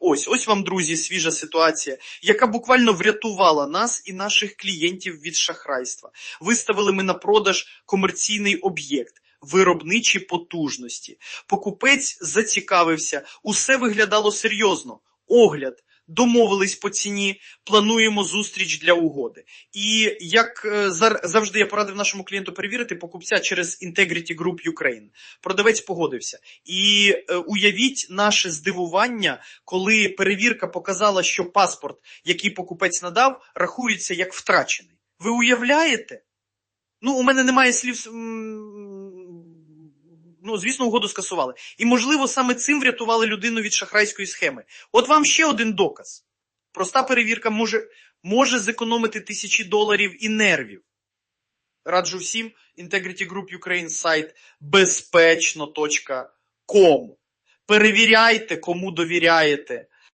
Ось, ось вам, друзі, свіжа ситуація, яка буквально врятувала нас і наших клієнтів від шахрайства. Виставили ми на продаж комерційний об'єкт. Виробничі потужності. Покупець зацікавився, усе виглядало серйозно. Огляд, домовились по ціні, плануємо зустріч для угоди. І як е, завжди я порадив нашому клієнту перевірити покупця через Integrity Group Ukraine. Продавець погодився. І е, уявіть наше здивування, коли перевірка показала, що паспорт, який покупець надав, рахується як втрачений. Ви уявляєте? Ну, у мене немає слів. Ну, звісно, угоду скасували. І, можливо, саме цим врятували людину від шахрайської схеми. От вам ще один доказ. Проста перевірка може, може зекономити тисячі доларів і нервів. Раджу всім Integrity Group Ukraine сайт безпечно.com. Перевіряйте, кому довіряєте.